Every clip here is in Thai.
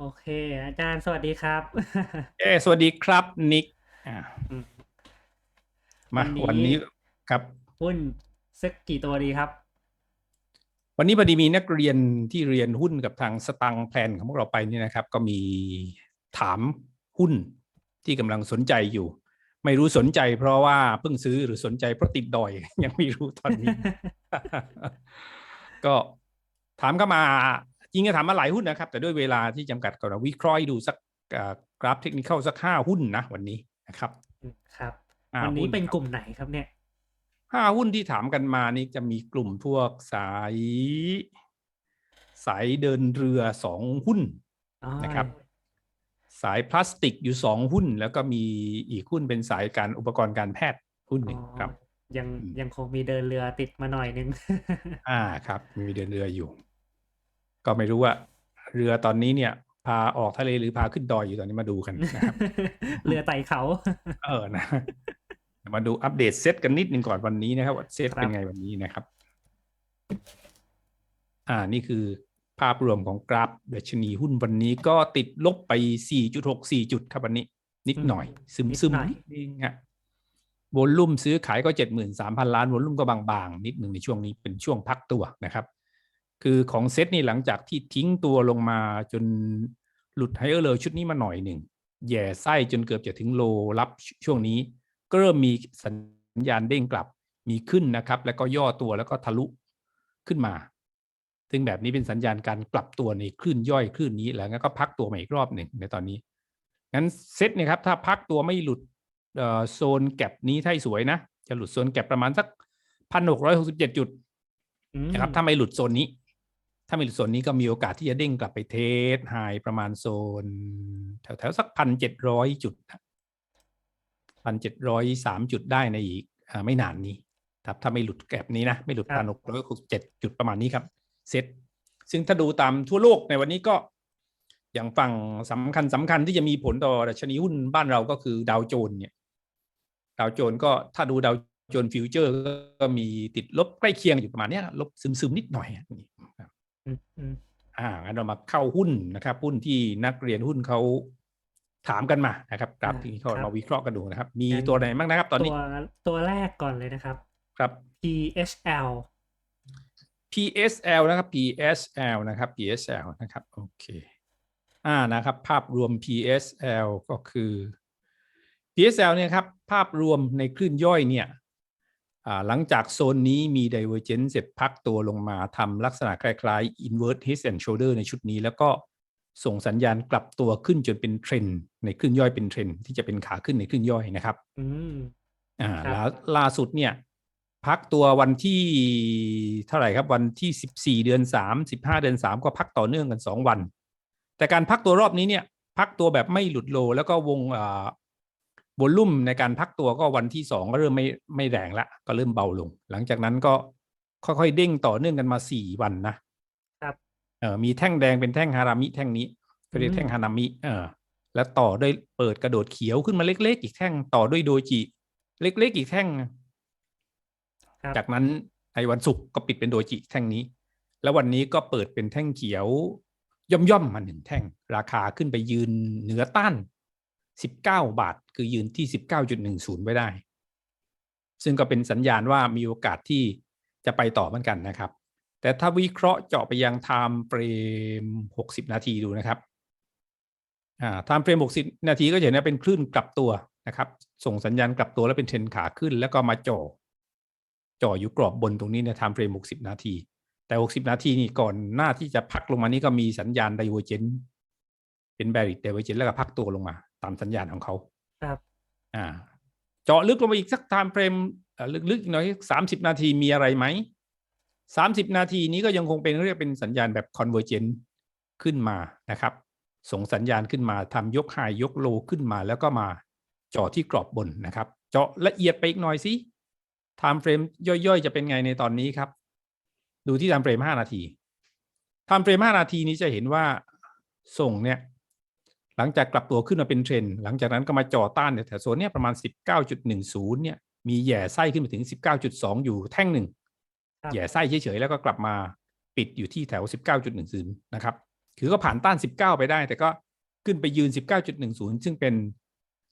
โอเค อาจารย์สวัสดีครับ เอ้สวัสดีครับนิกอ่าอืมมาวันนี้วันนี้ครับหุ้นสักกี่ตัวดีครับ วันนี้พอดีมีนักเรียนที่เรียนหุ้นกับทางสตังแพลนของพวกเราไปนี่นะครับ ก็มีถามหุ้นที่กำลังสนใจอยู่ ไม่รู้สนใจเพราะว่าเพิ่งซื้อหรือสนใจเพราะติดดอย ยังไม่รู้ตอนนี้ ก็ถามเข้ามาจ ริงก็ถามมาหลายหุ้นนะครับ แต่ด้วยเวลาที่จำกัดก็เราวิเคราะห์ให้ดูสักอ่ากราฟเทคนิคสักห้าหุ้นนะวันนี้นะครับ ครับห้าวันนี้หุ้เป็นครับกลุ่มไหนครับเนี่ยห้าหุ้นที่ถามกันมานี่จะมีกลุ่มพวกสายสายเดินเรือสองหุ้นอ๋อนะครับ สายพลาสติกอยู่สองหุ้น แล้วก็มีอีกหุ้นเป็นสายการอุปกรณ์การแพทย์หุ้นหนึ่งครับอ๋อยังอืมยังคงมีเดินเรือติดมาหน่อยนึง อ่าครับ มีเดินเรืออยู่ ก็ไม่รู้ว่าเรือตอนนี้เนี่ย พาออกทะเลหรือพาขึ้นดอยอยู่ตอนนี้มาดูกันนะครับเรือไต่เขา เออนะมาดูอัปเดตเซตกันนิดหนึ่งก่อนวันนี้นะครับว่าเซตครับเป็นไงวันนี้นะครับ อ่านี่คือภาพรวมของกราฟดัชนีหุ้นวันนี้ก็ติดลบไป 4.64 จุดครับวันนี้ นิดหน่อย ซึมนิดซึมหน่อยนิดนึงฮะวอลลุ่มซื้อขายก็ 73,000 ล้านวอลลุ่มก็บางๆ นิดหนึ่งในช่วงนี้เป็นช่วงพักตัวนะครับ คือของเซตนี่หลังจากที่ทิ้งตัวลงมาจนหลุดไฮเออร์เลยชุดนี้มาหน่อยหนึ่งแย่ไส้จนเกือบจะถึงโลรับช่วงนี้ ก็เริ่มมีสัญญาณเด้งกลับมีขึ้นนะครับ แล้วก็ย่อตัวแล้วก็ทะลุขึ้นมา ซึ่งแบบนี้เป็นสัญญาณการกลับตัวในคลื่นย่อยคลื่นนี้แล้วงั้นก็พักตัวมาอีกรอบหนึ่งในตอนนี้งั้นเซตเนี่ยครับถ้าพักตัวไม่หลุดเอ่อโซนแก็บนี้ถ้าให้สวยนะ จะหลุดโซนแก็บประมาณสักพันหกร้อยหกสิบเจ็ดจุดอืมนะครับถ้าไม่หลุดโซนนี้ ถ้าไม่หลุดโซนนี้ก็มีโอกาสที่จะเด้งกลับไปเทสไฮประมาณโซน แถวๆสักพันเจ็ดร้อยจุดพันเจ็ดร้อยสามจุดได้ในอีกอไม่นานนี้ครับถ้าไม่หลุดแกลบนี้นะ ไม่หลุดพันหกร้อยหกเจ็ดจุดประมาณนี้ครับ เซ็ตซึ่งถ้าดูตามทั่วโลกในวันนี้ก็ อย่างฝั่งสำคัญสำคัญที่จะมีผลต่อดัชนีหุ้นบ้านเราก็คือดาวโจนส์เนี่ยดาวโจนส์ก็ถ้าดูดาวโจนส์ฟิวเจอร์ก็มีติดลบใกล้เคียงอยู่ประมาณเนี้ยลบซึมๆนิดหน่อย อะนี่ครับอืมอืมอ่างั้นเรามาเข้าหุ้นนะครับ หุ้นที่นักเรียนหุ้นเขาถามกันมานะครับกราฟที่เขามาวิเคราะห์กันดูนะครับ มีตัวไหนบ้างนะครับ ตอนนี้ ตัวตัวแรกก่อนเลยนะครับ ครับ PHL PSL นะครับ PSL นะครับ PSL นะครับ โอเค อ่า นะครับ ภาพรวม PSL ก็คือ PSL เนี่ยครับ ภาพรวมในคลื่นย่อยเนี่ยอ่า หลังจากโซนนี้มี Divergence เสร็จพักตัวลงมาทำลักษณะคล้ายๆ Invert Head and Shoulder ในชุดนี้ แล้วก็ส่งสัญญาณกลับตัวขึ้นจนเป็นเทรนด์ในคลื่นย่อยเป็นเทรนด์ที่จะเป็นขาขึ้นในคลื่นย่อยนะครับอืมอ่าครับล่าล่าสุดเนี่ย พักตัววันที่เท่าไหร่ครับ วันที่สิบสี่เดือนสามสิบห้าเดือนสามก็พักต่อเนื่องกันสองวัน แต่การพักตัวรอบนี้เนี่ย พักตัวแบบไม่หลุดโล แล้วก็วงอ่า วอลลุ่มในการพักตัวก็วันที่สองก็เริ่มไม่ไม่แรงละก็เริ่มเบาลง หลังจากนั้นก็ค่อยๆเด้งต่อเนื่องกันมาสี่วันนะครับเออมีแท่งแดงเป็นแท่งฮารามิแท่งนี้ก็เรียกอืมแท่งฮานามิเออแล้วต่อด้วยเปิดกระโดดเขียวขึ้นมาเล็ก ๆ อีกแท่งต่อด้วยโดจิ เล็ก ๆ อีกแท่งครับจากนั้นในวันศุกร์ก็ปิดเป็นโดจิแท่งนี้ แล้ววันนี้ก็เปิดเป็นแท่งเขียว ย่อมย่อมๆมาหนึ่งแท่ง ราคาขึ้นไปยืนเหนือต้าน 19 บาท คือยืนที่ 19.10 ไว้ได้ ซึ่งก็เป็นสัญญาณว่ามีโอกาสที่จะไปต่อเหมือนกันนะครับ แต่ถ้าวิเคราะห์เจาะไปยังไทม์เฟรม 60 นาทีดูนะครับไทม์เฟรม 60 นาทีก็จะเห็นว่าเป็นคลื่นกลับตัวนะครับ ส่งสัญญาณกลับตัวแล้วเป็นเทรนขาขึ้น แล้วก็มาจ่อจ่ออยู่กรอบบนตรงนี้ในไทม์เฟรม 60 นาที แต่ 60 นาทีนี่ก่อนหน้าที่จะพักลงมานี่ก็มีสัญญาณ divergence เป็น bearish divergence แล้วก็พักตัวลงมา ตามสัญญาณของเขาครับ อ่า เจาะลึกลงมาอีกสักไทม์เฟรมเอ่อลึกๆอีกหน่อยสามสิบนาทีมีอะไรไหมสามสิบนาทีนี้ก็ยังคงเป็นเรียกเป็นสัญญาณแบบ convergent ขึ้นมานะครับ ส่งสัญญาณขึ้นมาทำยกไฮยกโลขึ้นมาแล้วก็มาเจาะที่กรอบบนนะครับ เจาะละเอียดไปอีกหน่อยสิไทม์เฟรมย่อยๆ จะเป็นไงในตอนนี้ครับ ดูที่ไทม์เฟรมห้านาทีไทม์เฟรมห้านาทีนี้จะเห็นว่าส่งเนี่ย หลังจากกลับตัวขึ้นมาเป็นเทรนด์หลังจากนั้นก็มาจ่อต้านเนี่ยแถวโซนเนี่ยประมาณ 19.10 เนี่ย มีแหย่ไส้ขึ้นไปถึง 19.2 อยู่แท่งหนึ่งครับแหย่ไส้เฉยๆ แล้วก็กลับมาปิดอยู่ที่แถว 19.10 นะครับ คือก็ผ่านต้าน 19 ไปได้ แต่ก็ขึ้นไปยืน 19.10 ซึ่งเป็น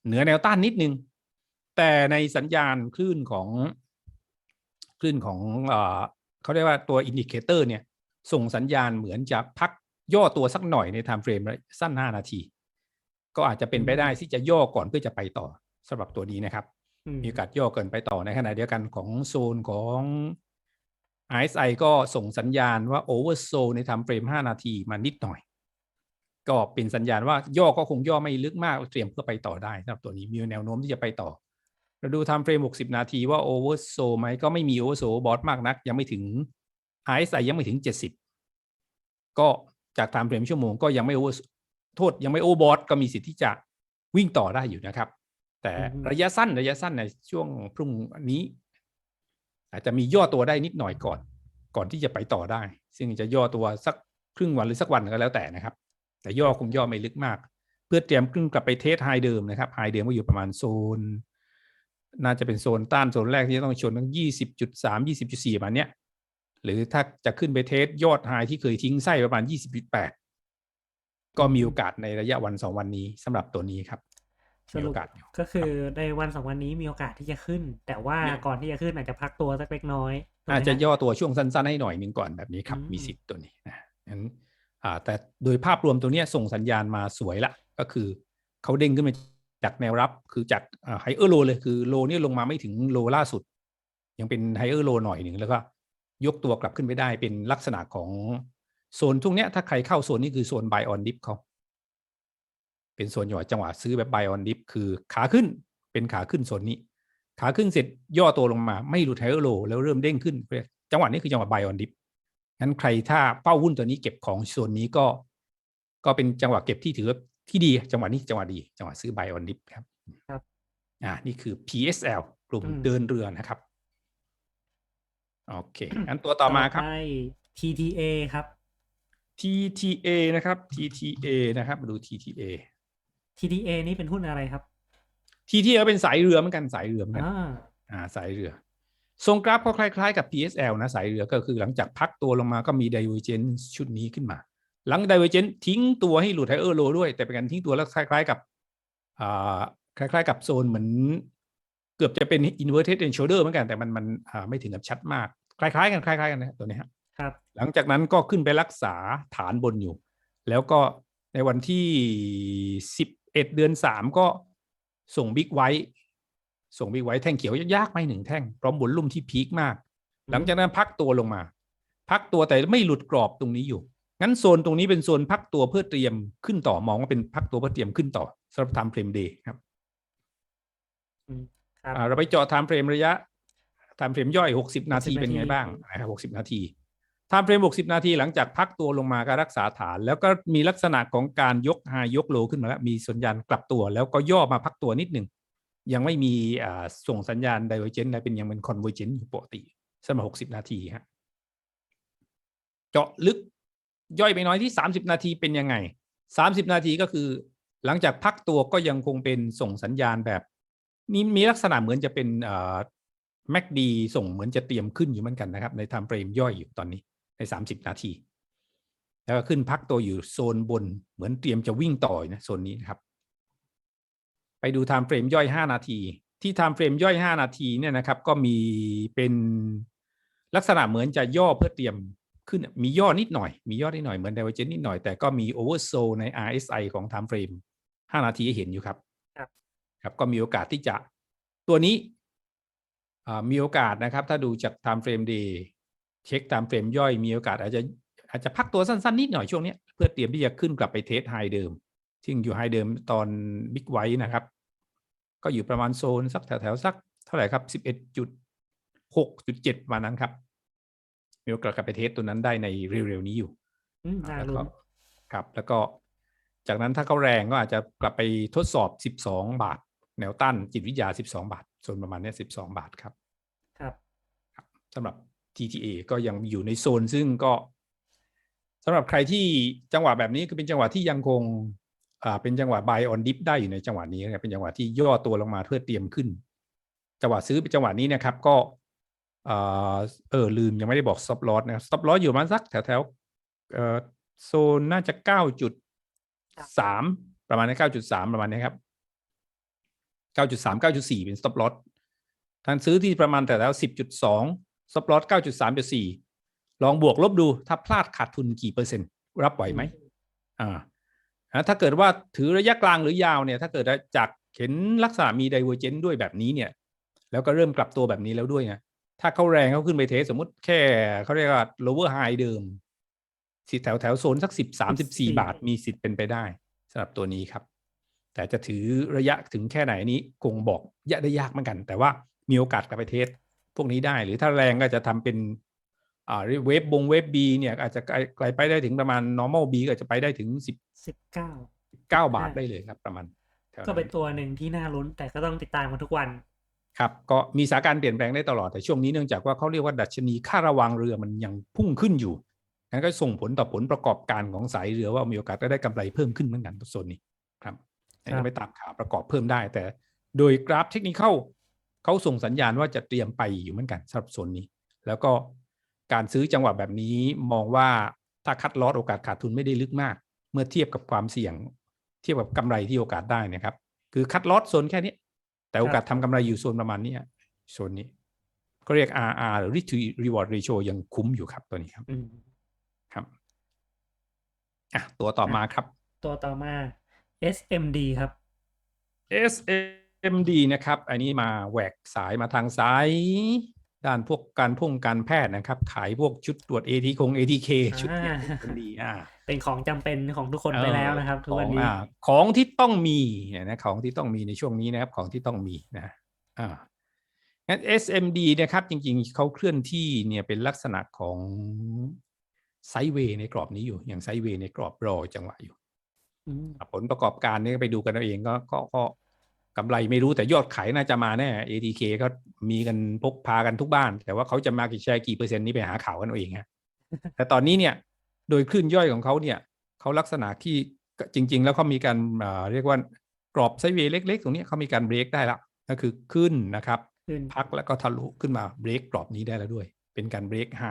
เหนือแนวต้านนิดนึง แต่ในสัญญาณคลื่นของคลื่นของเออเขาเรียกว่าตัวอินดิเคเตอร์เนี่ยส่งสัญญาณเหมือนจะพักย่อตัวสักหน่อยในไทม์เฟรมสั้น 5 นาที ก็อาจจะเป็นไปได้ที่จะย่อก่อนเพื่อจะไปต่อสำหรับตัวนี้นะครับอืมมีโอกาสย่อเกินไปต่อในขณะเดียวกันของโซนของ RSI ก็ส่งสัญญาณว่า oversold ใน time frame 5นาทีมานิดหน่อย ก็เป็นสัญญาณว่าย่อก็คงย่อไม่ลึกมากเตรียมเพื่อไปต่อได้สำหรับตัวนี้มีแนวโน้มที่จะไปต่อ เราดู time frame 60 นาทีว่า oversold ไหมก็ไม่มี oversold บอทมากนัก ยังไม่ถึง RSI ยังไม่ถึง 70 ก็จาก time frame ชั่วโมงก็ยังไม่ over โทษยังไม่ overbought ก็มีสิทธิ์ที่จะวิ่งต่อได้อยู่นะครับ แต่อือฮึระยะสั้นระยะสั้นในช่วงพรุ่งนี้ อาจจะมีย่อตัวได้นิดหน่อยก่อน ก่อนที่จะไปต่อได้ ซึ่งจะย่อตัวสักครึ่งวันหรือสักวันก็แล้วแต่นะครับ แต่ย่อคงย่อไม่ลึกมาก เพื่อเตรียมขึ้นกลับไปเทสไฮเดิมนะครับไฮเดิมก็อยู่ประมาณโซน น่าจะเป็นโซนต้านโซนแรกที่จะต้องชนตั้งยี่สิบจุดสามยี่สิบจุดสี่ประมาณเนี้ยหรือถ้าจะขึ้นไปเทสยอดไฮที่เคยทิ้งไส้ประมาณยี่สิบจุดแปด ก็มีโอกาสในระยะวันสองวันนี้สำหรับตัวนี้ครับสมีรุโอปกาสอยู่ก็คือในวันสองวันนี้มีโอกาสที่จะขึ้น แต่ว่าเนี่ยก่อนที่จะขึ้นอาจจะพักตัวสักเล็กน้อยถูกไหมอาจจะฮย่อตัวช่วงสั้นๆให้หน่อยหนึ่งก่อนแบบนี้ครับอืมมีสิทธิ์ตัวนี้นะงั้นอ่าแต่โดยภาพรวมตัวเนี้ยส่งสัญญาณมาสวยละ ก็คือเขาเด้งขึ้นมาจากแนวรับคือจากไฮเออร์โลเลยคือโลนี่ยลงมาไม่ถึงโลล่าสุด ยังเป็นไฮเออร์โลหน่อยหนึ่งแล้วก็ยกตัวกลับขึ้นไปได้เป็นลักษณะของ โซนทุกเนี้ยถ้าใครเข้าโซนนี้คือโซน buy on dip เขาเป็นโซนจังหวะจังหวะซื้อแบบ buy on dip คือขาขึ้นเป็นขาขึ้นโซนนี้ ขาขึ้นเสร็จย่อตัวลงมาไม่หลุดไฮเออร์โลแล้วเริ่มเด้งขึ้นจังหวะนี้คือจังหวะ buy on dip งั้นใครถ้าเป้าหุ้นตัวนี้เก็บของโซนนี้ก็ ก็เป็นจังหวะเก็บที่ถือว่าที่ดีจังหวะนี้จังหวะดี จังหวะซื้อ buy on dip ครับครับอ่านี่คือ PSL กลุ่มอืมเดินเรือนะครับ โอเคงั้นตัวต่อมาครับไป TTA ครับ TTA นะครับ TTA นะครับมาดู TTA TTA นี่เป็นหุ้นอะไรครับ TTA เป็นสายเรือเหมือนกันสายเรือเหมือนกันอ่าอ่าสายเรือ ทรงกราฟก็คล้ายๆกับ PSL นะสายเรือก็คือหลังจากพักตัวลงมาก็มี divergence ชุดนี้ขึ้นมา หลัง divergence ทิ้งตัวให้หลุดไฮเออร์โลด้วย แต่เป็นการทิ้งตัวแล้วคล้าย ๆ กับอ่าคล้าย ๆ กับโซนเหมือน เกือบจะเป็น inverted and shoulder เหมือนกันแต่มันมันอ่าไม่ถึงกับชัดมาก คล้ายๆ กันคล้ายๆกันนะตัวนี้ฮะ ครับ หลังจากนั้นก็ขึ้นไปรักษาฐานบนอยู่ แล้วก็ในวันที่11เดือน3ก็ส่งบิ๊กไว้ ส่งบิ๊กไว้แท่งเขียวยากๆไม่หนึ่งแท่งพร้อมบนลุ่มที่พีคมาก หลังจากนั้นพักตัวลงมา พักตัวแต่ไม่หลุดกรอบตรงนี้อยู่ งั้นโซนตรงนี้เป็นโซนพักตัวเพื่อเตรียมขึ้นต่อมองว่าเป็นพักตัวเพื่อเตรียมขึ้นต่อสำหรับ time frame day ครับอืมครับอ่าเราไปเจาะ time frame ระยะ time frame ย่อย 60 นาที60เป็นไงนาทีบ้างนะครับ60 นาที time frame 60นาทีหลังจากพักตัวลงมาก็รักษาฐาน แล้วก็มีลักษณะของการยก high ยก low ขึ้นมาแล้วมีสัญญาณกลับตัว แล้วก็ย่อมาพักตัวนิดหนึ่งยังไม่มีส่งสัญญาณ divergence อะไรเป็นยังเป็น convergence อยู่ปกติสำหรับ60นาทีฮะเจาะลึกย่อยไปน้อยที่30นาทีเป็นยังไง30นาทีก็คือ หลังจากพักตัวก็ยังคงเป็นส่งสัญญาณแบบมีมีลักษณะเหมือนจะเป็นเอ่อ MACD ส่งเหมือนจะเตรียมขึ้นอยู่เหมือนกันนะครับ ใน time frame ย่อยอยู่ตอนนี้ ใน 30 นาที แล้วก็ขึ้นพักตัวอยู่โซนบนเหมือนเตรียมจะวิ่งต่อนะโซนนี้นะครับ ไปดู time frame ย่อย 5 นาที ที่ time frame ย่อย 5 นาทีเนี่ยนะครับ ก็มีเป็นลักษณะเหมือนจะย่อเพื่อเตรียมขึ้นมีย่อนิดหน่อย มีย่อนิดหน่อยเหมือน divergence นิดหน่อยแต่ก็มี oversold ใน RSI ของ time frame 5นาทีให้เห็นอยู่ครับครับก็มีโอกาสที่จะตัวนี้อ่ามีโอกาสนะครับ ถ้าดูจาก time frame day เช็ค time frame ย่อยมีโอกาสอาจจะอาจจะพักตัวสั้นๆนิดหน่อยช่วงเนี้ยเพื่อเตรียมที่จะขึ้นกลับไปเทสไฮเดิม ซึ่งอยู่ไฮเดิมตอนบิ๊กไว้นะครับ ก็อยู่ประมาณโซนสักแถวๆสักเท่าไหร่ครับสิบเอ็ดจุดหกจุดเจ็ดประมาณนั้นครับมีโอกาสกลับไปเทสตัวนั้นได้ในเร็วๆนี้อยู่อืมน่าแล้วลุ้ก็นครับ แล้วก็จากนั้นถ้าเขาแรงก็อาจจะกลับไปทดสอบ 12 บาท แนวต้านจิตวิทยา 12 บาทส่วนประมาณเนี้ย12 บาทครับ ครับสำหรับ TTA ก็ยังอยู่ในโซนซึ่งก็สำหรับใครที่จังหวะแบบนี้คือเป็นจังหวะที่ยังคงอ่าเป็นจังหวะ buy on dip ได้อยู่ในจังหวะนี้นะครับเป็นจังหวะที่ย่อตัวลงมาเพื่อเตรียมขึ้น จังหวะซื้อเป็นจังหวะนี้นะครับก็เอ่อเออลืมยังไม่ได้บอก stop loss นะครับ stop loss อยู่ประมาณสักแถวแถวเอ่อโซนน่าจะเก้าจุดสามประมาณนี้เก้าจุดสามประมาณนี้ครับเก้าจุดสามเก้าจุดสี่เป็น stop loss ท่านซื้อที่ประมาณแต่แล้วสิบจุดสอง stop loss เก้าจุดสามจุดสี่ลองบวกลบดูถ้าพลาดขาดทุนกี่เปอร์เซ็นต์ รับไหวไหมอ่าอ่าถ้าเกิดว่าถือระยะกลางหรือยาวเนี่ย ถ้าเกิดจากเห็นลักษณะมี divergence ด้วยแบบนี้เนี่ย แล้วก็เริ่มกลับตัวแบบนี้แล้วด้วยนะถ้าเขาแรงเขาขึ้นไปเทสสมมติแค่เขาเรียกว่า lower high เดิมสิแถวแถวโซนสักสิบสามสิบสี่14บาทมีสิทธิ์เป็นไปได้สำหรับตัวนี้ครับ แต่จะถือระยะถึงแค่ไหนนี้คงบอกยะได้ยากเหมือนกัน แต่ว่ามีโอกาสกลับไปเทส พวกนี้ได้ หรือถ้าแรงก็จะทำเป็นอ่าเวฟบงเวฟบีเนี่ยอาจจะไกลไกลไปได้ถึงประมาณ normal B ก็อาจจะไปได้ถึงสิบสิบเก้าเก้าบาทได้เลยครับประมาณแถวก็เป็นนั้นตัวหนึ่งที่น่าลุ้นแต่ก็ต้องติดตามกันทุกวัน ครับ ก็มีสถานการณ์เปลี่ยนแปลงได้ตลอดแต่ช่วงนี้เนื่องจากว่าเขาเรียกว่าดัชนีค่าระวังเรือมันยังพุ่งขึ้นอยู่นั้นก็ส่งผลต่อผลประกอบการของสายเรือว่ามีโอกาสจะได้กำไรเพิ่มขึ้นเหมือนกันตัวโซนนี้ครับอันครันี้บไปตามข่าวประกอบเพิ่มได้ แต่โดยกราฟเทคนิคเข้า เขาส่งสัญญาณว่าจะเตรียมไปอยู่เหมือนกันสำหรับโซนนี้ แล้วก็การซื้อจังหวะแบบนี้มองว่าถ้าคัดลอสโอกาสขาดทุนไม่ได้ลึกมาก เมื่อเทียบกับความเสี่ยง เทียบกับกำไรที่โอกาสได้นะครับ คือคัดลอสโซนแค่นี้แต่โอกาสทำกำไรอยู่โซนประมาณเนี้ยโซนนี้ก็เรียก RR หรือ Risk to Reward Ratio ยังคุ้มอยู่ครับตัวนี้ครับอืมครับอะตัวต่อมาครับ ตัวต่อมา SMD ครับ SMD นะครับ อันนี้มาแหวกสายมาทางซ้าย ด้านพวกการพุ่งการแพทย์นะครับ ขายพวกชุดตรวจ AT คง ATK ชุดเนี้ยอ่า SMD อ่าเป็นของจำเป็นของทุกคนไปแล้วนะครับทุกวันของนี้อ่าของที่ต้องมีเนี่ยนะของที่ต้องมีในช่วงนี้นะครับของที่ต้องมีนะอ่างั้น SMD นะครับ จริงๆ เขาเคลื่อนที่เนี่ยเป็นลักษณะของไซด์เวย์ในกรอบนี้อยู่ อย่างไซด์เวย์ในกรอบรอจังหวะอยู่อืมผลประกอบการนี่ก็ไปดูกันเอาเองก็ก็ ก็กำไรไม่รู้แต่ยอดขายน่าจะมาแน่ ATK ก็มีกันพกพากันทุกบ้าน แต่ว่าเขาจะมากี่แชร์กี่เปอร์เซ็นต์นี้ไปหาข่าวกันเอาเองฮะแต่ตอนนี้เนี่ยโดยคลื่นย่อยของเขาเนี่ยเขาลักษณะที่จริง ๆ แล้วเขามีการอ่าเรียกว่ากรอบไซด์เวย์เล็ก ๆ ตรงนี้เขามีการเบรกได้ละก็คือขึ้นนะครับขึ้นพักแล้วก็ทะลุขึ้นมาเบรกกรอบนี้ได้แล้วด้วย เป็นการเบรกไฮ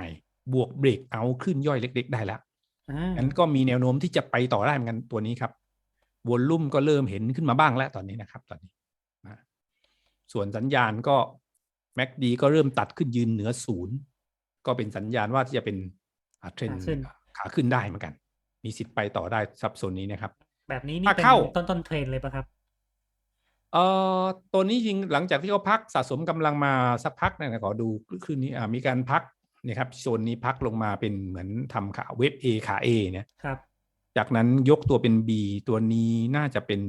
บวกเบรกเอาขึ้นย่อยเล็ก ๆ ได้แล้วอ่างั้นก็มีแนวโน้มที่จะไปต่อได้เหมือนกันตัวนี้ครับ วอลลุ่มก็เริ่มเห็นขึ้นมาบ้างแล้วตอนนี้นะครับ ตอนนี้นะส่วนสัญญาณก็ MACD ก็เริ่มตัดขึ้นยืนเหนือศูนย์ก็เป็นสัญญาณว่าที่จะเป็นอ่าเทรนด์ขาขึ้นได้เหมือนกัน มีสิทธิ์ไปต่อได้ซับโซนนี้นะครับ แบบนี้นี่ถ้าเป็นเข้าต้นต้นเทรนเลยปะครับเอ่อตัวนี้จริงหลังจากที่เขาพักสะสมกำลังมาสักพักเนยนะขอดูคืนนี้อ่ามีการพักเนี่ยครับโซนนี้พักลงมาเป็นเหมือนทำขาเว็บ A ขา A เนี่ยครับ จากนั้นยกตัวเป็น B ตัวนี้น่าจะเป็น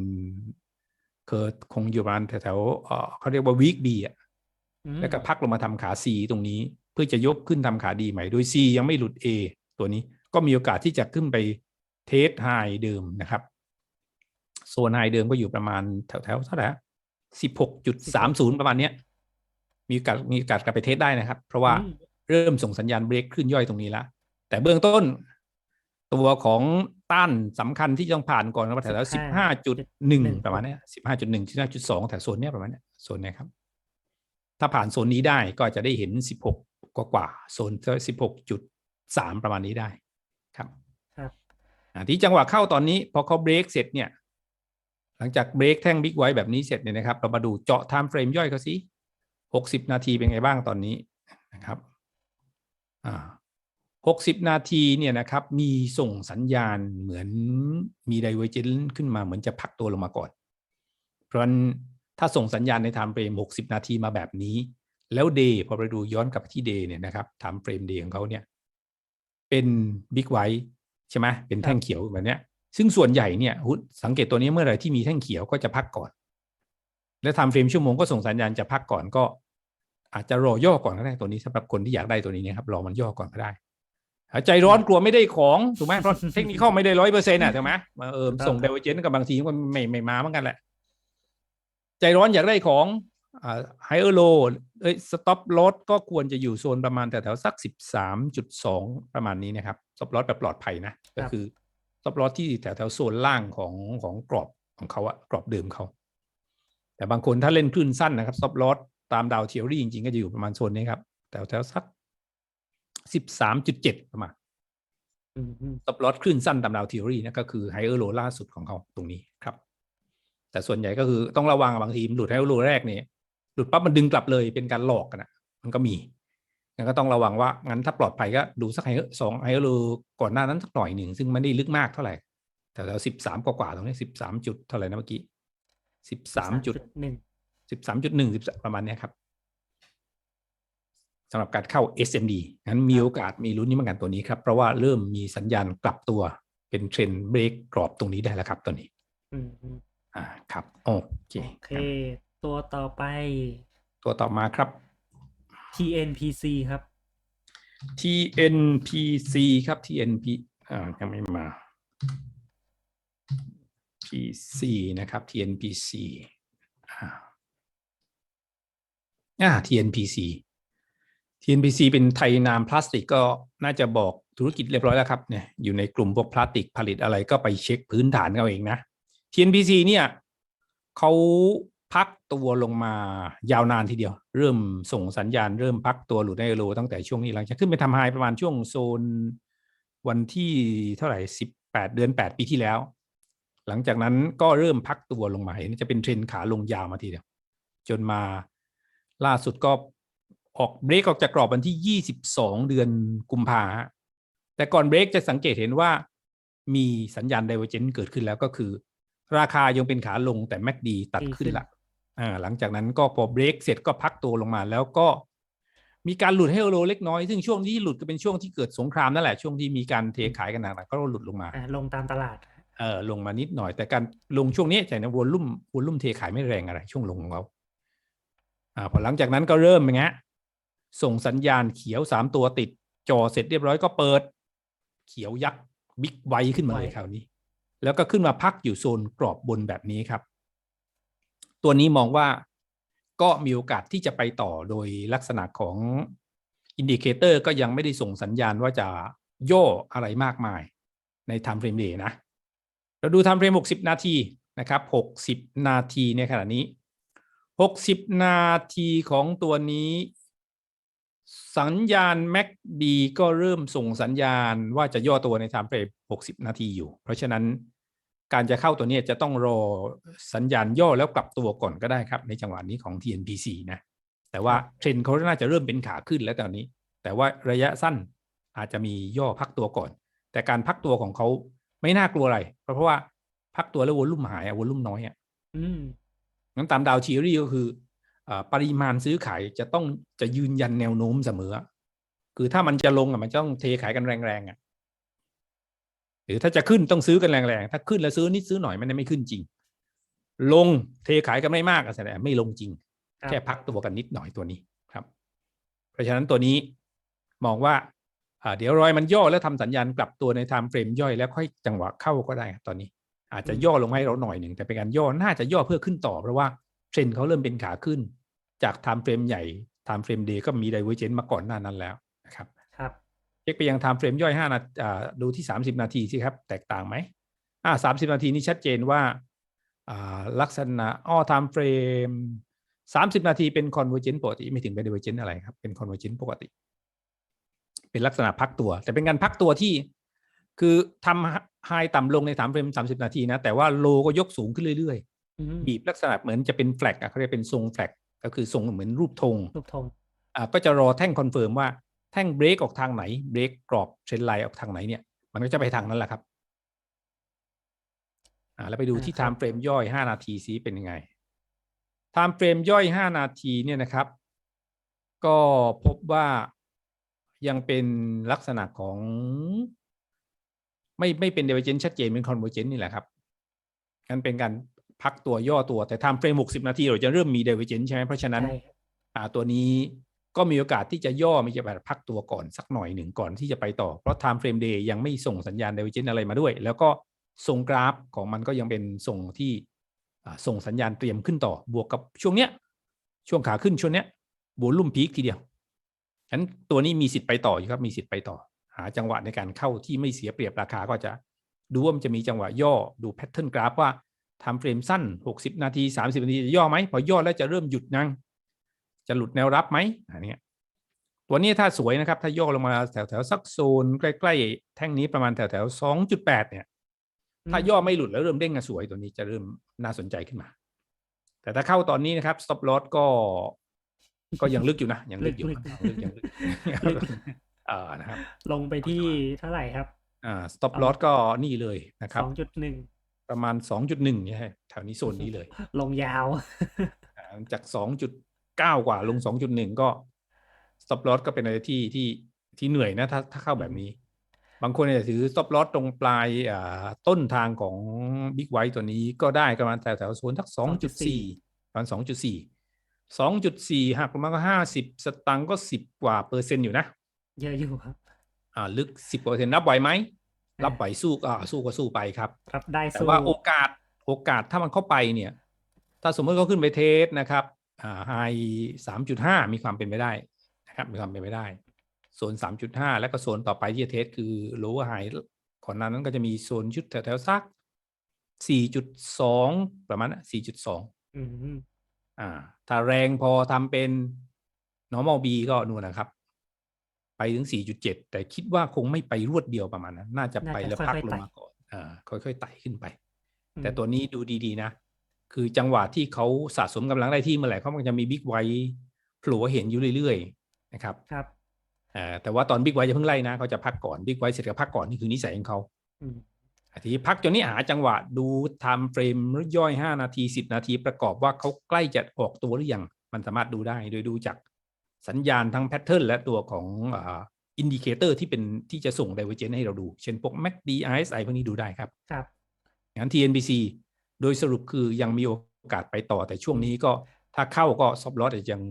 เคอคงอยู่ประมาณแถวๆเอ่อเขาเรียกว่า week B อะอืมแล้วก็พักลงมาทำขา C ตรงนี้ เพื่อจะยกขึ้นทำขาดีใหม่ โดย C ยังไม่หลุด A ตัวนี้ก็มีโอกาสที่จะขึ้นไปเทสไฮเดิมนะครับ โซนไฮเดิมก็อยู่ประมาณแถวแถวๆเท่าไหร่สิบหกจุดสามศูนย์ประมาณเนี้ย มีโอกาสมีโอกาสกลับไปเทสได้นะครับ เพราะว่าอืมเริ่มส่งสัญญาณเบรกขึ้นย่อยตรงนี้แล้วแต่เบื้องต้น ตัวของ ต้านสำคัญที่ต้องผ่านก่อนก็แถวสิบห้าจุดหนึ่งประมาณเนี้สิบห้าจุดหนึ่งสิบห้าจุดสองแถวโซนเนี้ยประมาณเนี้ยโซนเนี้ยครับ ถ้าผ่านโซนนี้ได้ก็จะได้เห็นสิบหกกว่ากว่าๆโซนสิบหกจุดสามประมาณนี้ได้ครับครับอ่าที่จังหวะเข้าตอนนี้พอเขาเบรกเสร็จเนี่ย หลังจากเบรกแท่งบิ๊กไว้แบบนี้เสร็จเนี่ยนะครับ เรามาดูเจาะไทม์เฟรมย่อยเขาสิหกสิบนาทีเป็นไงบ้างตอนนี้นะครับ อ่า หกสิบนาทีเนี่ยนะครับมีส่งสัญญาณเหมือนมีไดเวอร์เจนขึ้นมาเหมือนจะพักตัวลงมาก่อน เพราะนั้นถ้าส่งสัญญาณในไทม์เฟรมหกสิบนาทีมาแบบนี้ แล้วเดย์พอไปดูย้อนกลับไปที่เดย์เนี่ยนะครับไทม์เฟรมเดย์ของเขาเนี่ยเป็นบิ๊กไวท์ใช่ไหมเป็นแท่งเขียวแบบเนี้ย ซึ่งส่วนใหญ่เนี่ยสังเกตตัวนี้เมื่อไหร่ที่มีแท่งเขียวก็จะพักก่อน และไทม์เฟรมชั่วโมงก็ส่งสัญญาณจะพักก่อนก็ อาจจะรอย่อก่อนก็ได้ตัวนี้สำหรับคนที่อยากได้ตัวนี้นะครับรอมันย่อก่อนก็ได้ ใจร้อนกลัวไม่ได้ของถูกไหมเพราะเทคนิคเข้าไม่ได้ร้อยเปอร์เซ็นต์อะถูกไหมมาเออส่งเดเวอร์เจนกับบางทีมันไม่ไม่มาเหมือนกันแหละ ใจร้อนอยากได้ของอ่าไฮเออร์โลเอ้ยสต็อปลดก็ควรจะอยู่โซนประมาณแต่แถวสักสิบสามจุดสองประมาณนี้นะครับสต็อปลดแบบปลอดภัยนะ ก็คือสต็อปลดที่แถวแถวโซนล่างของของกรอบของเขาอะกรอบเดิมเขาแต่บางคนถ้าเล่นคลื่นสั้นนะครับสต็อปลดตามดาวเทียรี่จริงๆก็จะอยู่ประมาณโซนนี้ครับแถวแถวสัก สิบสามจุดเจ็ดประมาณอืมอืม stop loss คลื่นสั้นตามดาวทีโอรีนะก็คือ higher low ล่าสุดของเขาตรงนี้ครับ แต่ส่วนใหญ่ก็คือต้องระวังบางทีมันหลุด higher low แรกเนี่ยหลุดปั๊บมันดึงกลับเลยเป็นการหลอกกันนะมันก็มีงั้นก็ต้องระวังว่างั้นถ้าปลอดภัยก็ดูสัก higher สอง higher low ก่อนหน้านั้นสักหน่อยหนึ่งซึ่งไม่ได้ลึกมากเท่าไหร่แต่แล้วสิบสามกว่าๆตรงนี้สิบสามจุดเท่าไหร่นะเมื่อกี้สิบสามจุดหนึ่งสิบสามจุดหนึ่งสิบประมาณเนี้ยครับ สำหรับการเข้า SMD งั้นมีโอกาสมีลุ้นนี้เหมือนกันตัวนี้ครับ เพราะว่าเริ่มมีสัญญาณกลับตัวเป็นเทรนเบรกกรอบตรงนี้ได้แล้วครับตัวนี้อืมอืมอ่าครับโอเคโอเค ตัวต่อไป ตัวต่อมาครับ TNPC ครับ TNPC ครับ TNP อ่ายังไม่มา PC นะครับ TNPC อ่าอ่า TNPC TNPC เป็นไทยนามพลาสติกก็น่าจะบอกธุรกิจเรียบร้อยแล้วครับเนี่ยอยู่ในกลุ่มพวกพลาสติกผลิตอะไรก็ไปเช็คพื้นฐานเอาเองนะ TNPC เนี่ยเขาพักตัวลงมายาวนานทีเดียว เริ่มส่งสัญญาณเริ่มพักตัวหลุดในโลตั้งแต่ช่วงนี้หลังจากขึ้นไปทำไฮประมาณช่วงโซนวันที่เท่าไหร่สิบแปดเดือนแปดปีที่แล้ว หลังจากนั้นก็เริ่มพักตัวลงมาเห็นจะเป็นเทรนขาลงยาวมาทีเดียว จนมาล่าสุดก็ ออกเบรกออกจากกรอบวันที่ 22 เดือนกุมภาฮะแต่ก่อนเบรกจะสังเกตเห็นว่ามีสัญญาณไดเวอร์เจนเกิดขึ้นแล้วก็คือ ราคายังเป็นขาลงแต่แม c ดีตัดขึ้นละอ่าหลังจากนั้นก็พอเบรกเสร็จก็พักตัวลงมาแล้วก็มีการหลุดให้โลเล็กน้อย ซึ่งช่วงที่หลุดก็เป็นช่วงที่เกิดสงครามนั่นแหละ ช่วงที่มีการเทขายกันหนักๆก็หลุดลงมาอ่าลงตามตลาดเออลงมานิดหน่อย แต่การลงช่วงนี้ใจนะวอลลุ่มวอลลุ่มเทขายไม่แรงอะไร ช่วงลงของเขาอ่าพอหลังจากนั้นก็เริ่มอย่างเงี้ย ส่งสัญญาณเขียวสามตัวติดจอเสร็จเรียบร้อยก็เปิด เขียวยักษ์บิ๊กไวขึ้นมาเลยไวคราวนี้ แล้วก็ขึ้นมาพักอยู่โซนกรอบบนแบบนี้ครับ ตัวนี้มองว่าก็มีโอกาสที่จะไปต่อโดยลักษณะของอินดิเคเตอร์ก็ยังไม่ได้ส่งสัญญาณว่าจะย่ออะไรมากมายใน time frame day นะ เราดู time frame 60 นาทีนะครับ 60 นาทีในขณะนี้ 60 นาทีของตัวนี้ สัญญาณ MACD ก็เริ่มส่งสัญญาณว่าจะย่อตัวใน time frame 60 นาทีอยู่ เพราะฉะนั้นการจะเข้าตัวเนี้ยจะต้องรอสัญญาณย่อแล้วกลับตัวก่อนก็ได้ครับ ในจังหวะนี้ของ TNPC นะ แต่ว่าเทรนด์เขาน่าจะเริ่มเป็นขาขึ้นแล้วตอนนี้ แต่ว่าระยะสั้นอาจจะมีย่อพักตัวก่อน แต่การพักตัวของเขาไม่น่ากลัวอะไร เพราะเพราะว่าพักตัวแล้ววอลลุ่มหายอะวอลลุ่มน้อยอะอืมงั้นตามดาวชีรี่ก็คืออา ปริมาณซื้อขายจะต้องจะยืนยันแนวโน้มเสมออะคือถ้ามันจะลงอะมันจะต้องเทขายกันแรงๆอะหรือถ้าจะขึ้นต้องซื้อกันแรงๆ ถ้าขึ้นแล้วซื้อนิดซื้อหน่อยมันไม่ขึ้นจริง ลงเทขายกันไม่มากอะแสดงไม่ลงจริงครับแค่พักตัวกันนิดหน่อยตัวนี้ครับ เพราะฉะนั้นตัวนี้มองว่าอ่าเดี๋ยวรอยมันย่อแล้วทำสัญญาณกลับตัวในไทม์เฟรมย่อยแล้วค่อยจังหวะเข้าก็ได้ครับตอนนี้ อาจจะย่อลงให้เราหน่อยหนึ่งแต่เป็นการย่อน่าจะย่อเพื่อขึ้นต่อเพราะว่า เทรนด์เขาเริ่มเป็นขาขึ้น จากไทม์เฟรมใหญ่ไทม์เฟรมเดย์ก็มีไดเวอร์เจนมาก่อนหน้านั้นแล้วนะครับครับเช็คไปยังไทม์เฟรมย่อย5นาทีอ่าดูที่30นาทีสิครับแตกต่างไหมอ่า30นาทีนี้ชัดเจนว่าอ่าลักษณะอ้อไทม์เฟรม30นาทีเป็นคอนเวอร์เจนปกติไม่ถึงเป็น d ดเวอร์เจนอะไรครับเป็นคอนเวอร์เจนปกติ เป็นลักษณะพักตัว แต่เป็นการพักตัวที่คือทำไฮต่ำลงในไทม์เฟรม30นาทีนะแต่ว่าโลก็ยกสูงขึ้นเรื่อยอืมๆ บีบลักษณะเหมือนจะเป็นแฟลกอะเขาเรียกเป็นทรงแฟลกก็คือทรงเหมือนรูปธงรูปธงอ่าก็จะรอแท่งคอนเฟิร์มว่าแท่งเบรกออกทางไหนเบรกกรอบเทรนไลน์ออกทางไหนเนี่ย มันก็จะไปทางนั้นแหละครับอ่าแล้วไปดูที่ time frame ย่อย5นาทีซิเป็นยังไง time frame ย่อย5นาทีเนี่ยนะครับ ก็พบว่ายังเป็นลักษณะของ ไม่ไม่เป็น divergent ชัดเจนเป็น convergent นี่แหละครับกันเป็นการ พักตัวย่อตัวแต่ time frame 60นาทีเราจะเริ่มมี divergent ใช่ไหมเพราะฉะนั้นใช่อ่าตัวนี้ก็มีโอกาสที่จะย่อมีจะแบบพักตัวก่อนสักหน่อยหนึ่งก่อนที่จะไปต่อ เพราะ time frame day ยังไม่ส่งสัญญาณ divergent อะไรมาด้วย แล้วก็ส่งกราฟของมันก็ยังเป็นส่งที่อ่าส่งสัญญาณเตรียมขึ้นต่อบวกกับช่วงเนี้ย ช่วงขาขึ้นช่วงเนี้ยบูลุ่มพีคทีเดียวฉะนั้นตัวนี้มีสิทธิ์ไปต่ออยู่ครับมีสิทธิ์ไปต่อ หาจังหวะในการเข้าที่ไม่เสียเปรียบราคาก็จะดูว่ามันจะมีจังหวะย่อดูแพทเทิร์นกราฟว่า ทำเฟรมสั้น 60 นาที 30 นาทีจะย่อไหม พอย่อแล้วจะเริ่มหยุดนังจะหลุดแนวรับไหมอันเนี้ยตัวนี้ถ้าสวยนะครับ ถ้าย่อลงมาแถวแถวๆสักโซนใกล้ ๆ แท่งนี้ประมาณแถวแถวสองจุดแปดเนี่ย ถ้าย่อไม่หลุดแล้วเริ่มเด้งอะสวยตัวนี้จะเริ่มน่าสนใจขึ้นมา แต่ถ้าเข้าตอนนี้นะครับ stop loss ก็ ก็ยังลึกอยู่นะยังลึกอยู่ลึกยังลึกยังลึกลึกเออนะครับ ลงไปที่เท่าไหร่ครับ อ่า stop loss ก็นี่เลยนะครับสองจุดหนึ่ง ประมาณสองจุดหนึ่งเนี่ยฮะแถวนี้โซนนี้เลย ลงยาวอ่าจากสองจุดเก้ากว่าลงสองจุดหนึ่งก็ stop loss ก็เป็นอะไรที่ที่ที่เหนื่อยนะถ้าถ้าเข้าแบบนี้ บางคนเนี่ยถือ stop loss ตรงปลายอ่าต้นทางของ big white ตัวนี้ก็ได้ประมาณแถวแถวโซนทักสองจุดสี่ประมาณสองจุดสี่สองจุดสี่หักลงมาก็ห้าสิบสตังค์ก็สิบกว่าเปอร์เซ็นต์อยู่นะ เยอะอยู่ครับ อ่า ลึกสิบเปอร์เซ็นต์รับไหวไหมอ่า รับไหวสู้ก็อ่าสู้ก็สู้ไปครับรับได้แต่สู้ว่าโอกาสโอกาสถ้ามันเข้าไปเนี่ย ถ้าสมมติเขาขึ้นไปเทสนะครับอ่าไฮสามจุดห้ามีความเป็นไปได้นะครับมีความเป็นไปได้โซนสามจุดห้าแล้วก็โซนต่อไปที่จะเทสคือ lower high ก่อนหน้านั้นก็จะมีโซนชุดแถวๆสักสี่จุดสองประมาณสี่จุดสองอืมอ่า ถ้าแรงพอทำเป็น normal B ก็นู่นนะครับไป ถึง 4.7 แต่คิดว่าคงไม่ไปรวดเดียวประมาณนั้น น่าจะไปแล้วพักลงมาก่อนอ่าค่อยๆไต่ขึ้นไป แต่ตัวนี้ดูดีๆนะ คือจังหวะที่เขาสะสมกำลังได้ที่เมื่อไหร่เขามันจะมีบิ๊กไวโผล่ให้เห็นอยู่เรื่อยๆนะครับครับอ่าแต่ว่าตอนบิ๊กไวจะเพิ่งไล่นะเขาจะพักก่อนบิ๊กไวเสร็จก็พักก่อนนี่คือนิสัยของเขาอืมอะทีนี้พักจนนี้หาจังหวะดูไทม์เฟรมย่อย 5 นาที 10 นาทีประกอบว่าเขาใกล้จะออกตัวหรือยังมันสามารถดูได้โดยดูจาก สัญญาณทั้งแพทเทิร์นและตัวของอินดิเคเตอร์ที่เป็นที่จะส่ง divergence ให้เราดู เช่นพวก MACD RSI พวกนี้ดูได้ครับ ครับงั้น TNBC โดยสรุปคือยังมีโอกาสไปต่อแต่ช่วงนี้ก็ถ้าเข้าก็ซอฟต์ลอสยัง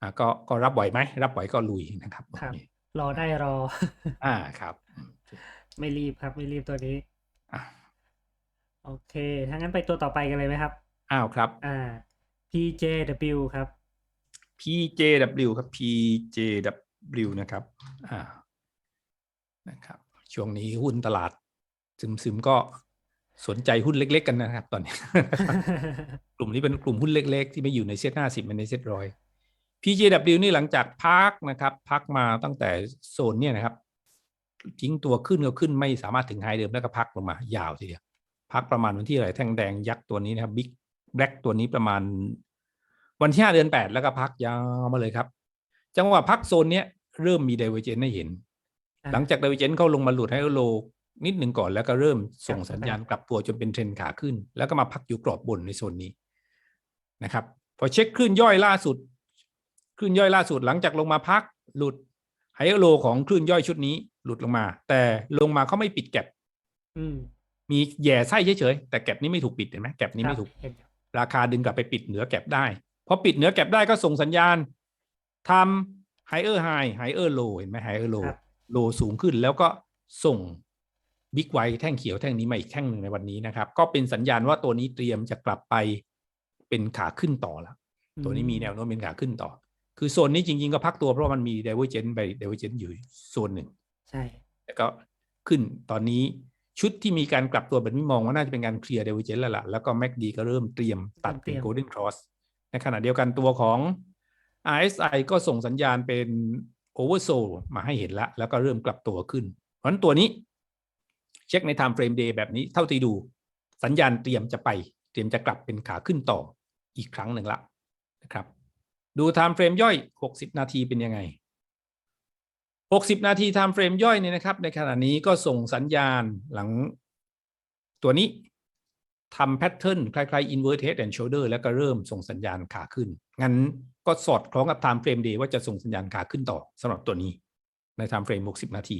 อ่าก็ก็รับไหวไหม รับไหวก็ลุยนะครับครับโอเรอได้รอ อ่าครับอืมไม่รีบครับ ไม่รีบตัวนี้อะโอเคถ้างั้นไปตัวต่อไปกันเลยไหมครับ อ้าวครับ อ่า PJW ครับ PJW ครับ PJW นะครับอ่านะครับ ช่วงนี้หุ้นตลาด ซึมๆก็สนใจหุ้นเล็ก ๆ กันนะครับ ตอนนี้ กลุ่มนี้เป็นกลุ่มหุ้นเล็ก ๆ ที่ไม่อยู่ในเซ็ตห้าสิบมันในเซ็ตร้อย PJW นี่หลังจากพักนะครับ พักมาตั้งแต่โซนเนี่ยนะครับ ทิ้งตัวขึ้นก็ขึ้นไม่สามารถถึงไฮเดิมแล้วก็พักลงมา ยาวทีเดียวพักประมาณวันที่อะไรแท่งแดงยักษ์ตัวนี้นะครับบิ๊กแบล็กตัวนี้ประมาณ วันที่ห้าเดือนแปดแล้วก็พักยาวมาเลยครับ จังหวะพักโซนเนี้ยเริ่มมีไดเวอร์เจนให้เห็นอ่าหลังจากไดเวอร์เจนเขาลงมาหลุดให้โลนิดหนึ่งก่อนแล้วก็เริ่มส่งครับสัญญาณกลับตัวจนเป็นเทรนขาขึ้น แล้วก็มาพักอยู่กรอบบนในโซนนี้นะครับ พอเช็คคลื่นย่อยล่าสุดคลื่นย่อยล่าสุดหลังจากลงมาพักหลุดไฮโลของคลื่นย่อยชุดนี้หลุดลงมา แต่ลงมาเขาไม่ปิดแก็บอืมมีแหย่ไส้เฉยๆแต่แก็บนี้ไม่ถูกปิดเห็นไหมแก็บนี้ครับไม่ถูกเห็นครับราคาดึงกลับไปปิดเหนือแก็บได้ พอปิดเหนือแก็บได้ก็ส่งสัญญาณทำไฮเออร์ไฮไฮเออร์โลเห็นไหมไฮเออร์โลครับโลสูงขึ้นแล้วก็ส่งบิ๊กไวแท่งเขียวแท่งนี้มาอีกแท่งหนึ่งในวันนี้นะครับ ก็เป็นสัญญาณว่าตัวนี้เตรียมจะกลับไปเป็นขาขึ้นต่อแล้วตัวนี้มีแนวโน้มเป็นขาขึ้นต่อ คือโซนนี้จริง ๆ ก็พักตัวเพราะมันมีเดเวอร์เจนไปเดเวอร์เจนอยู่โซนหนึ่งใช่แล้วก็ขึ้นตอนนี้ชุดที่มีการกลับตัวแบบนี้มองว่าน่าจะเป็นการเคลียร์เดวิเจนแล้วล่ะแล้วก็ MACD ก็เริ่มเตรียมตัดเป็น Golden Cross ในขณะเดียวกันตัวของ RSI ก็ส่งสัญญาณเป็น Oversold มาให้เห็นแล้วแล้วก็เริ่มกลับตัวขึ้น เพราะฉะนั้นตัวนี้ เช็คใน Time Frame Day แบบนี้เท่าที่ดู สัญญาณเตรียมจะไป เตรียมจะกลับเป็นขาขึ้นต่ออีกครั้งหนึ่งละนะครับ ดู Time Frame ย่อย 60 นาทีเป็นยังไง 60 นาที time frame ย่อยเนี่ยนะครับ ในขณะนี้ก็ส่งสัญญาณหลังตัวนี้ ทำแพทเทิร์นคล้ายๆ invert head and shoulder แล้วก็เริ่มส่งสัญญาณขาขึ้น งั้นก็สอดคล้องกับ time frame day ว่าจะส่งสัญญาณขาขึ้นต่อสำหรับตัวนี้ใน time frame 60 นาที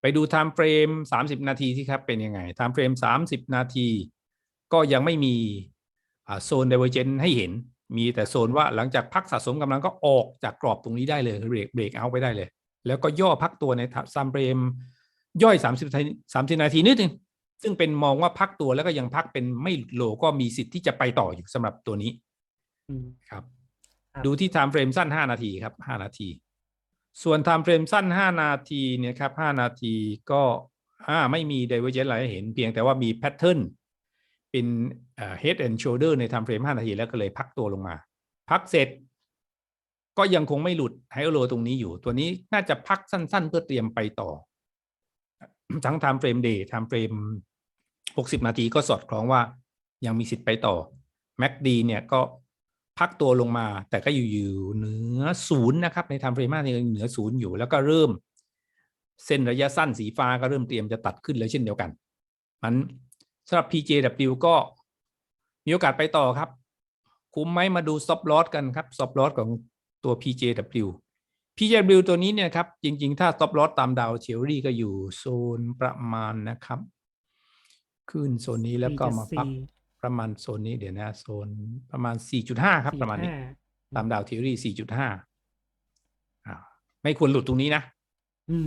ไปดู time frame 30 นาทีที่ครับเป็นยังไง time frame 30 นาที ก็ยังไม่มีโซน divergence ให้เห็น มีแต่โซนว่าหลังจากพักสะสมกำลังก็ออกจากกรอบตรงนี้ได้เลยเบรกเบรกเอาไปได้เลย แล้วก็ย่อพักตัวในซัมเฟรมย่อย30นาที30 นาทีนิดนึง ซึ่งเป็นมองว่าพักตัวแล้วก็ยังพักเป็นไม่หลุดโลก็มีสิทธิ์ที่จะไปต่ออยู่สำหรับตัวนี้อืมครับครับ ดูที่ time frame สั้น5นาทีครับ5นาที ส่วน time frame สั้น5นาทีเนี่ยครับ5นาทีก็อ่าไม่มี divergence อะไรให้เห็นเพียงแต่ว่ามี pattern เป็นเอ่อ head and shoulder ใน time frame 5 นาที แล้วก็เลยพักตัวลงมา พักเสร็จ ก็ยังคงไม่หลุดไฮโลตรงนี้อยู่ ตัวนี้น่าจะพักสั้น ๆ เพื่อเตรียมไปต่อ ทั้ง time frame day time frame 60 นาทีก็สอดคล้องว่ายังมีสิทธิ์ไปต่อ MACD เนี่ยก็พักตัวลงมา แต่ก็อยู่อยู่เหนือศูนย์นะครับ ใน time frame 5ยังเหนือศูนย์อยู่ แล้วก็เริ่ม เส้นระยะสั้นสีฟ้าก็เริ่มเตรียมจะตัดขึ้นแล้วเช่นเดียวกันมันสำหรับ PJW ก็มีโอกาสไปต่อครับ คุ้มไหมมาดู stop loss กันครับ stop loss ของตัว PJW PJW ตัวนี้เนี่ยครับจริง ๆ ถ้า stop loss ตามดาวเทอรี่ก็อยู่โซนประมาณนะครับ ขึ้นโซนนี้แล้วก็มาพัก4.4ประมาณโซนนี้เดี๋ยวนะโซนประมาณ 4.5 ครับ ประมาณนี้4.5ตามดาวเทอรี่ 4.5อ่าไม่ควรหลุดตรงนี้นะอืม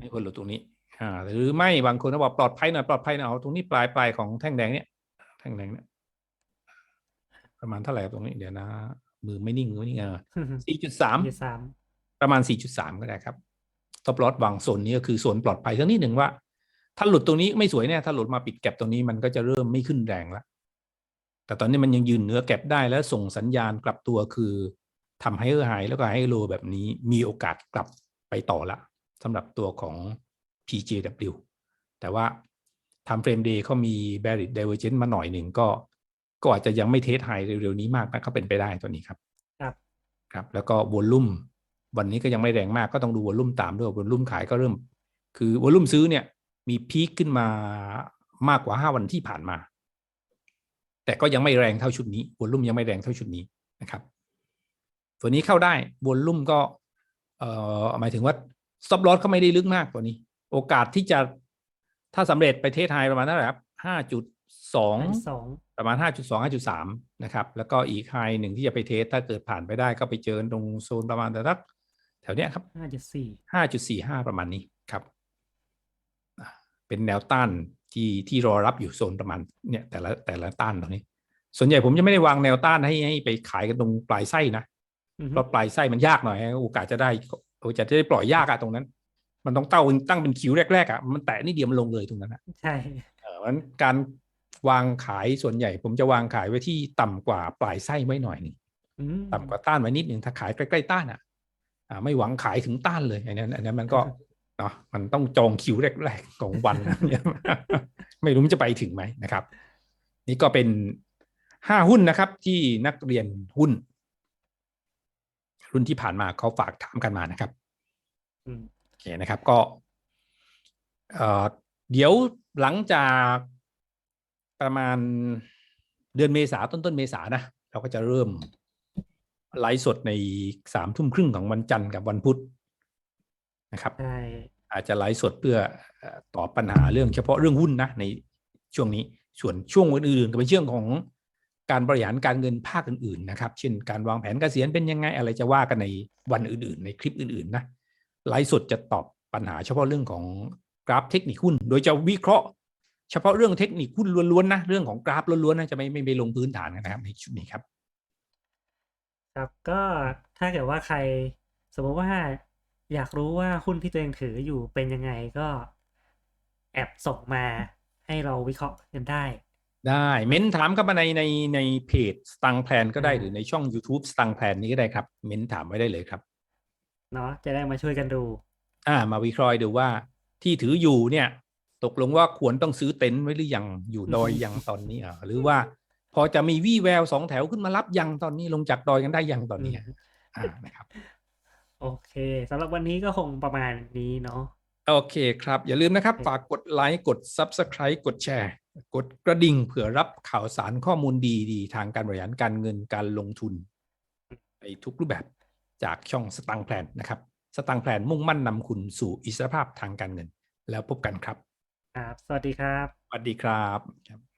ไม่ควรหลุดตรงนี้ อ่า หรือไม่บางคนก็บอกปลอดภัยหน่อยปลอดภัยหน่อยเอาตรงนี้ปลายปลายของแท่งแดงเนี่ยแท่งแดงเนี่ยประมาณเท่าไหร่ครับตรงนี้เดี๋ยวนะ มือไม่นิ่งมือไม่นิ่งเออสี่จุดสามยี่สาม ประมาณสี่จุดสามก็ได้ครับท็อปลอตวางโซนนี้ก็คือโซนปลอดภัยสักนิดหนึ่งว่า ถ้าหลุดตรงนี้ไม่สวยเนี่ยถ้าหลุดมาปิดแก็บตรงนี้มันก็จะเริ่มไม่ขึ้นแรงแล้วแต่ตอนนี้มันยังยืนเหนือแก็บได้แล้วส่งสัญญาณกลับตัวคือทำให้เออหายแล้วก็ให้โลแบบนี้มีโอกาสกลับไปต่อละสำหรับตัวของ PJW แต่ว่า time frame day เขามี bearish divergence มาหน่อยหนึ่งก็ ก็อาจจะยังไม่เทสไฮเร็วๆนี้มากนะก็เป็นไปได้ตัวนี้ครับ ครับ ครับ แล้วก็วอลลุ่ม วันนี้ก็ยังไม่แรงมากก็ต้องดูวอลลุ่มตามด้วยวอลลุ่มขายก็เริ่ม คือวอลลุ่มซื้อเนี่ย มีพีคขึ้นมามากกว่าห้าวันที่ผ่านมา แต่ก็ยังไม่แรงเท่าชุดนี้วอลลุ่มยังไม่แรงเท่าชุดนี้นะครับ ตัวนี้เข้าได้วอลลุ่มก็เอ่อหมายถึงว่าซับลอสก็ไม่ได้ลึกมากตัวนี้ โอกาสที่จะถ้าสำเร็จไปเทสไฮประมาณเท่าไหร่ครับห้าจุดสองสองประมาณ 5.2 5.3 นะครับ แล้วก็อีกไฮหนึ่งที่จะไปเทส ถ้าเกิดผ่านไปได้ก็ไปเจอตรงโซนประมาณแต่สัก แถวเนี้ยครับห้าจุดสี่5.45ประมาณนี้ครับอะเป็นแนวต้านที่ที่รอรับอยู่โซนประมาณเนี่ยแต่ละแต่ละต้านตรงนี้ ส่วนใหญ่ผมจะไม่ได้วางแนวต้านให้ให้ไปขายกันตรงปลายไส้นะอือฮึเพราะปลายไส้มันยากหน่อยฮะโอกาสจะได้โอกาสจะได้ปล่อยยากอะตรงนั้น มันต้องเต้าตั้งเป็นคิวแรกๆอะมันแตะนิดเดียวมันลงเลยตรงนั้นอะใช่เออมันการวางขายส่วนใหญ่ ผมจะวางขายไว้ที่ต่ำกว่าปลายไส้ไว้หน่อยหนึงอืมต่ำกว่าต้านไว้นิดหนึ่งถ้าขายใกล้ๆต้านอะอ่า ไม่หวังขายถึงต้านเลยอันนั้นอันนั้นมันก็เนาะมันต้องจองคิวแรกๆของวันเนี่ยไม่รู้มันจะไปถึงไหมนะครับ นี่ก็เป็นห้าหุ้นนะครับ ที่นักเรียนหุ้น รุ่นที่ผ่านมาเขาฝากถามกันมานะครับอืมโอเคนะครับก็เอ่อเดี๋ยวหลังจากประมาณเดือนเมษาต้นต้นเมษานะ เราก็จะเริ่ม ไลฟ์สดในสามทุ่มครึ่งของวันจันทร์กับวันพุธนะครับใช่อาจจะไลฟ์สดเพื่อเอ่อตอบปัญหาเรื่องเฉพาะเรื่องหุ้นนะในช่วงนี้ส่วนช่วงอื่นๆก็เป็นเรื่องของการบริหารการเงินภาคอื่นๆนะครับ เช่นการวางแผนเกษียณเป็นยังไงอะไรจะว่ากันในวันอื่นๆ ในคลิปอื่นๆนะไลฟ์สดจะตอบปัญหาเฉพาะเรื่องของกราฟเทคนิคหุ้น โดยจะวิเคราะห์ เฉพาะเรื่องเทคนิคหุ้นล้วนๆนะเรื่องของกราฟล้วนๆนะจะไม่ไม่ไปลงพื้นฐานกันนะครับในชุดนี้ครับ ครับก็ถ้าเกิดว่าใครสมมติว่าอยากรู้ว่าหุ้นที่ตัวเองถืออยู่เป็นยังไงก็แอบส่งมาให้เราวิเคราะห์กันได้ ได้เม้นถามเข้ามาในในในเพจสตังแพลนก็ได้อ่าหรือในช่อง YouTube สตังแพลนนี้ก็ได้ครับ เม้นถามไว้ได้เลยครับ เนาะจะได้มาช่วยกันดู อ่า มาวิเคราะห์ดูว่าที่ถืออยู่เนี่ย ตกลงว่าควรต้องซื้อเต็นท์ไว้หรือยังอยู่ดอยยังตอนนี้อะหรือว่า พอจะมีวี่แววสองแถวขึ้นมารับยังตอนนี้ลงจากดอยกันได้ยังตอนนี้อะอ่านะครับ โอเคสำหรับวันนี้ก็คงประมาณนี้เนาะโอเคครับ อย่าลืมนะครับ ฝากกดไลค์กด Subscribe กดแชร์กดกระดิ่งเผื่อรับข่าวสารข้อมูลดีๆ ทางการบริหารการเงินการลงทุนในทุกรูปแบบจากช่องสตังแพลนนะครับ สตังแพลนมุ่งมั่นนำคุณสู่อิสรภาพทางการเงิน แล้วพบกันครับ ครับ สวัสดีครับ สวัสดีครับ